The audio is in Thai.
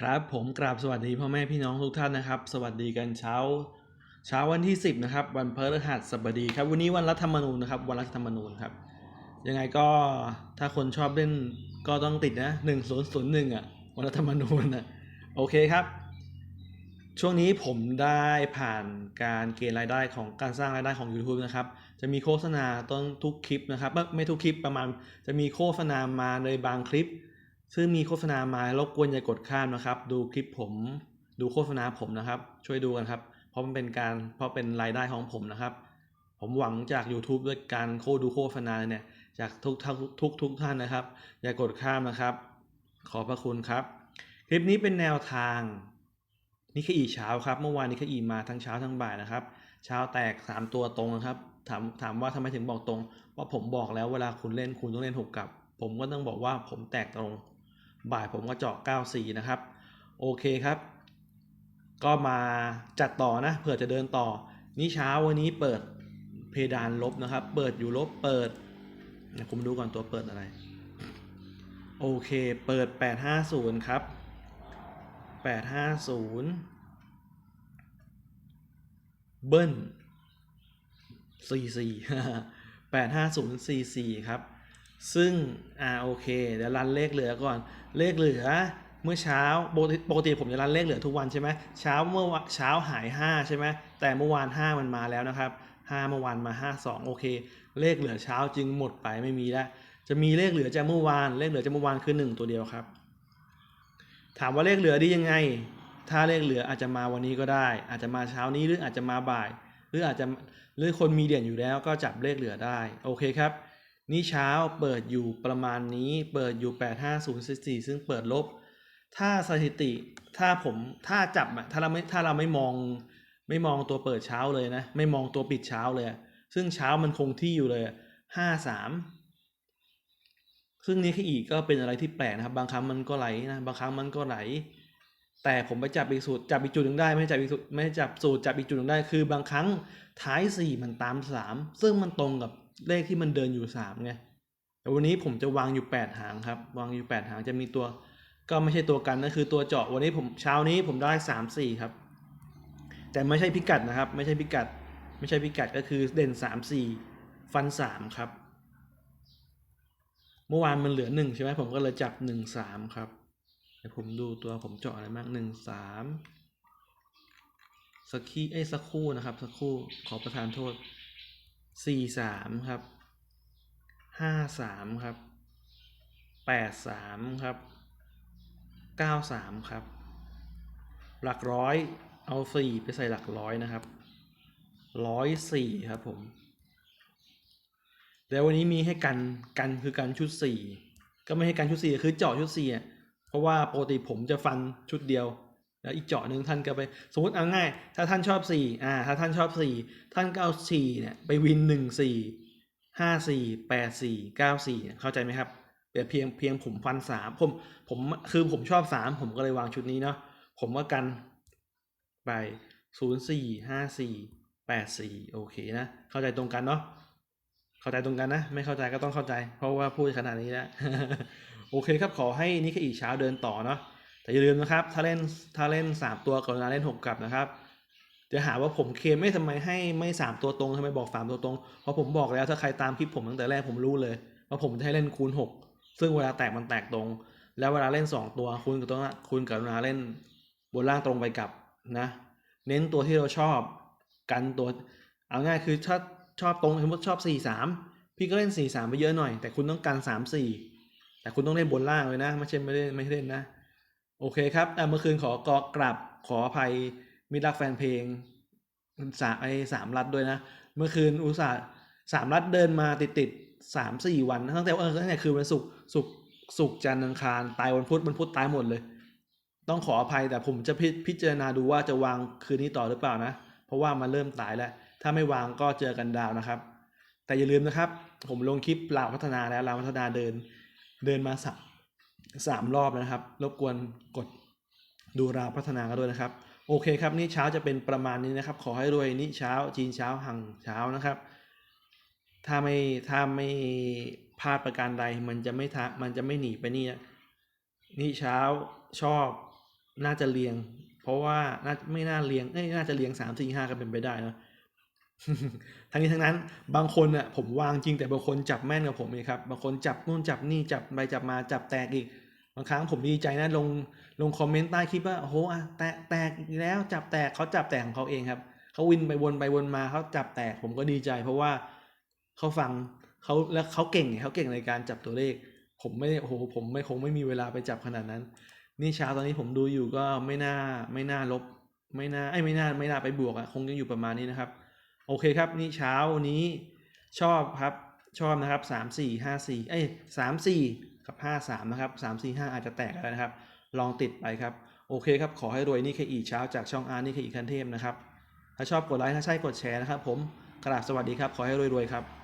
ครับผมกราบสวัสดีพ่อแม่พี่น้องทุกท่านนะครับ สวัสดีกันเช้า เช้าวันที่ 10นะครับวันพฤหัสบดีครับวันนี้วันรัฐธรรมนูญนะครับวันรัฐธรรมนูญครับยังไงก็ถ้าคนชอบเล่นก็ต้องติดนะ1001อะวันรัฐธรรมนูญนะโอเคครับ ช่วงนี้ผมได้ผ่านการเกณฑ์รายได้ของการสร้างรายได้ของ YouTube นะครับจะมีโฆษณาต้นทุกคลิปนะครับไม่ไม่ทุกคลิปประมาณจะมีโฆษณามาในบางคลิป ซึ่งมีโฆษณามารบกวนอย่ากดข้ามนะครับ ดูคลิปผมดูโฆษณาผมนะครับ ช่วยดูกันครับ เพราะมันเป็นการเพราะเป็นรายได้ของผมนะครับ ผมหวังจาก YouTube ด้วยการโคดูโฆษณาเนี่ยจากทุกทุกทุกทุกท่านนะครับ อย่ากดข้ามนะครับ ขอบพระคุณครับ คลิปนี้เป็นแนวทางนิคอีเช้าครับ เมื่อวานนิคอีมาทั้งเช้าทั้งบ่ายนะครับเช้าแตก 3 ตัวตรงนะครับ ถามถามว่าทำไมถึงบอกตรง เพราะผมบอกแล้วเวลาคุณเล่นคุณต้องเล่นหกกลับ ผมก็ต้องบอกว่าผมแตกตรง บ่ายผมก็เจาะ 94 นะครับ โอเคครับ ก็มาจัดต่อนะเผื่อจะเดินต่อ นี่เช้าวันนี้เปิดเพดานลบนะครับ เปิดอยู่ลบเปิดผมดูก่อนตัวเปิดอะไร โอเค เปิด 850 ครับ 850 เบิ้ล 44 85044 ครับ ซึ่งอ่าโอเคเดี๋ยวรันเลขเหลือก่อน เลขเหลือเมื่อเช้าปกติผมจะรันเลขเหลือทุกวันใช่ไหมเช้าเมื่อวะเช้าหาย 5 ใช่ไหมแต่เมื่อวาน 5 มันมาแล้วนะครับ 5 เมื่อวานมา 52 โอเค เลขเหลือเช้าจึงหมดไปไม่มีแล้วจะมีเลขเหลือจากเมื่อวานเลขเหลือจากเมื่อวานคือ 1 ตัวเดียวครับ ถามว่าเลขเหลือดียังไง ถ้าเลขเหลืออาจจะมาวันนี้ก็ได้ อาจจะมาเช้านี้หรืออาจจะมาบ่าย หรืออาจจะหรือคนมีเด่นอยู่แล้วก็จับเลขเหลือได้โอเคครับ นี่เช้าเปิดอยู่ประมาณนี้เปิดอยู่ 85044 ซึ่งเปิดลบ ถ้าสถิติถ้าผมถ้าจับอะถ้าเราไม่ถ้าเราไม่มองไม่มองตัวเปิดเช้าเลยนะ ไม่มองตัวปิดเช้าเลย ซึ่งเช้ามันคงที่อยู่เลยห้าสามซึ่งนี้อีกก็เป็นอะไรที่แปลกนะครับ บางครั้งมันก็ไหลนะ บางครั้งมันก็ไหล แต่ผมไปจับอีกสูตรจับอีกจุดหนึ่งได้ ไม่จับอีกสูตรไม่จับสูตรจับอีกจุดหนึ่งได้ คือบางครั้งท้ายสี่มันตามสามซึ่งมันตรงกับ เลขที่มันเดินอยู่สามไงแต่วันนี้ผมจะวางอยู่แปดหางครับ วางอยู่แปดหางจะมีตัว ก็ไม่ใช่ตัวกันนะคือตัวเจาะวันนี้ผมเช้านี้ผมได้สามสี่ครับ แต่ไม่ใช่พิกัดนะครับ ไม่ใช่พิกัด ไม่ใช่พิกัดก็คือเด่นสามสี่ฟันสามครับ เมื่อวานมันเหลือหนึ่งใช่ไหมผมก็เลยจับหนึ่งสามครับเดี๋ยวผมดูตัวผมเจาะอะไรมากหนึ่งสามสักคีเอ้สักครู่นะครับ สักครู่ขอประทานโทษ สี่สามครับห้าสามครับแปดสามครับเก้าสามครับ หลักร้อยเอาสี่ไปใส่หลักร้อยนะครับร้อยสี่ครับผมแล้ววันนี้มีให้กันกันคือกันชุดสี่ก็ไม่ให้กันชุดสี่คือเจาะชุดสี่อะเพราะว่าปกติผมจะฟันชุดเดียว แล้วอีกเจาะหนึ่งท่านก็ไปสมมติเอาง่าย ถ้าท่านชอบสี่อ่าถ้าท่านชอบสี่ท่านก็เอาสี่เนี่ยไปวินหนึ่งสี่ห้าสี่แปดสี่เก้าสี่เข้าใจไหมครับเพียงเพียงผมฟันสามผมผมคือผมชอบสามผมก็เลยวางชุดนี้เนาะผมว่ากันไปศูนย์สี่ห้าสี่แปดสี่โอเคนะ เข้าใจตรงกันเนาะเข้าใจตรงกันนะ ไม่เข้าใจก็ต้องเข้าใจ เพราะว่าพูดขนาดนี้แล้วโอเคครับขอให้นิคอีเช้าเดินต่อเนาะ แต่อย่าลืมนะครับ ถ้าเล่นถ้าเล่นสามตัวกรุณาเล่นหกกลับนะครับเดี๋ยวหาว่าผมเคมไม่ทำไมให้ไม่สามตัวตรงทำไมบอกสามตัวตรงเพราะผมบอกแล้วถ้าใครตามคลิปผมตั้งแต่แรกผมรู้เลยว่าผมจะให้เล่นคูณหกซึ่งเวลาแตกมันแตกตรง แล้วเวลาเล่นสองตัวคุณก็ต้องคุณกรุณาเล่นบนล่างตรงไปกลับนะ เน้นตัวที่เราชอบกันตัว เอาง่ายคือถ้าชอบตรงสมมติชอบสี่สามพี่ก็เล่นสี่สามไปเยอะหน่อย แต่คุณต้องกันสามสี่แต่คุณต้องเล่นบนล่างเลยนะ ไม่ใช่ไม่ได้ไม่เล่นนะ โอเคครับแต่เมื่อคืนขอกอกลับขออภัยมิรักแฟนเพลงสามไอสามรัดด้วยนะ เมื่อคืนอุตส่าห์สามรัดเดินมาติดติดสามสี่วันตั้งแต่เออตั้งแต่คืนวันศุกร์ศุกร์ศุกร์จันทร์อังคารตายวันพุธวันพุธตายหมดเลย ต้องขออภัยแต่ผมจะพิจารณาดูว่าจะวางคืนนี้ต่อหรือเปล่านะ เพราะว่ามันเริ่มตายแล้ว ถ้าไม่วางก็เจอกันดาวนะครับ แต่อย่าลืมนะครับ ผมลงคลิปลาวพัฒนาแล้วลาวพัฒนาเดินเดินมาสัก สามรอบนะครับ รบกวนกดดูราวพัฒนากันด้วยนะครับ โอเคครับ นี่เช้าจะเป็นประมาณนี้นะครับ ขอให้รวยนี่เช้าจีนเช้าหังเช้านะครับ ถ้าไม่ถ้าไม่พลาดประการใดมันจะไม่ทะมันจะไม่หนีไปนี่นี่เช้าชอบน่าจะเลียง เพราะว่าน่าไม่น่าเลียงเอ้ยน่าจะเลียงสามสี่ห้าก็เป็นไปได้นะทั้งนี้ทั้งนั้นบางคนอะผมวางจริงแต่บางคนจับแม่นกับผมเองครับ บางคนจับนู่นจับนี่จับไปจับมาจับแตกอีก บางครั้งผมดีใจนะลงลงคอมเมนต์ใต้คลิปว่าโอ้โหอะแตกแตกแล้วจับแตกเขาจับแตกของเขาเองครับเขาวินไปวนไปวนมาเขาจับแตกผมก็ดีใจ เพราะว่าเขาฟังเขาแล้วเขาเก่งไงเขาเก่งในการจับตัวเลข ผมไม่โอ้โหผมไม่คงไม่มีเวลาไปจับขนาดนั้น นี่เช้าตอนนี้ผมดูอยู่ก็ไม่น่าไม่น่าลบ ไม่น่าไอ้ไม่น่าไม่น่าไปบวกอะคงยังอยู่ประมาณนี้นะครับ โอเคครับ นี่เช้านี้ชอบครับชอบนะครับสามสี่ห้าสี่เอ้ยสามสี่ กับห้าสามนะครับสามสี่ห้าอาจจะแตกแล้วนะครับ ลองติดไปครับ โอเคครับ ขอให้รวยนี่เคอีเช้าจากช่องอาร์นี่เคอีคันเทพนะครับ ถ้าชอบกดไลค์ ถ้าใช่กดแชร์นะครับ ผมกราบสวัสดีครับ ขอให้รวยๆครับ